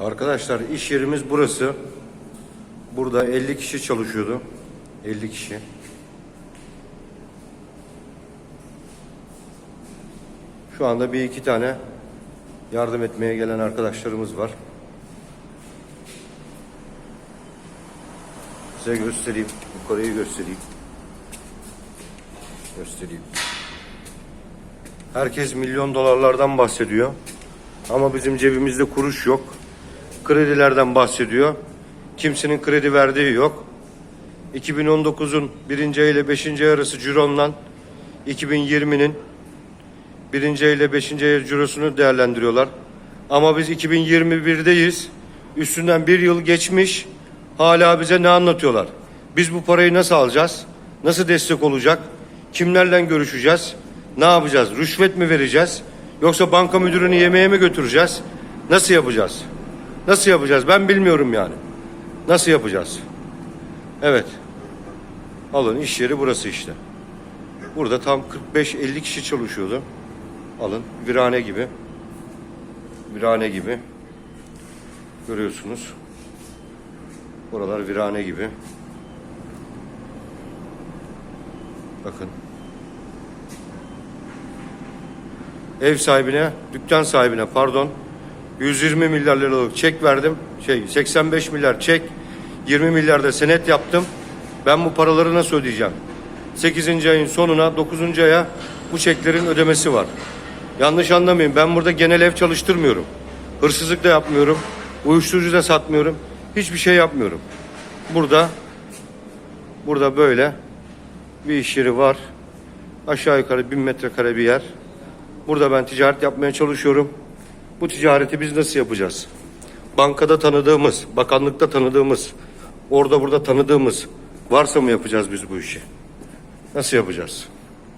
Arkadaşlar iş yerimiz burası. Burada 50 kişi çalışıyordu. 50 kişi. Şu anda bir iki tane yardım etmeye gelen arkadaşlarımız var. Size göstereyim. Yukarıyı göstereyim. Göstereyim. Herkes milyon dolarlardan bahsediyor. Ama bizim cebimizde kuruş yok. Kredilerden bahsediyor. Kimsenin kredi verdiği yok. 2019'un birinci ile beşinci arası cironla 2020'nin birinci ile beşinci ay cirosunu değerlendiriyorlar. Ama biz 2021'deyiz. Üstünden bir yıl geçmiş. Hala bize ne anlatıyorlar? Biz bu parayı nasıl alacağız? Nasıl destek olacak? Kimlerle görüşeceğiz? Ne yapacağız? Rüşvet mi vereceğiz? Yoksa banka müdürünü yemeğe mi götüreceğiz? Nasıl yapacağız? Nasıl yapacağız? Ben bilmiyorum yani. Nasıl yapacağız? Evet. Alın iş yeri burası işte. Burada tam 45-50 kişi çalışıyordu. Alın virane gibi. Virane gibi. Görüyorsunuz. Buralar virane gibi. Bakın. Ev sahibine, dükkan sahibine pardon 120 milyar liralık çek verdim. Şey 85 milyar çek, 20 milyar da senet yaptım. Ben bu paraları nasıl ödeyeceğim? 8. ayın sonuna 9. aya bu çeklerin ödemesi var. Yanlış anlamayın ben burada genel ev çalıştırmıyorum. Hırsızlık da yapmıyorum. Uyuşturucu da satmıyorum. Hiçbir şey yapmıyorum. Burada burada böyle bir iş yeri var. Aşağı yukarı bin metrekare bir yer. Burada ben ticaret yapmaya çalışıyorum. Bu ticareti biz nasıl yapacağız? Bankada tanıdığımız, bakanlıkta tanıdığımız, orada burada tanıdığımız varsa mı yapacağız biz bu işi? Nasıl yapacağız?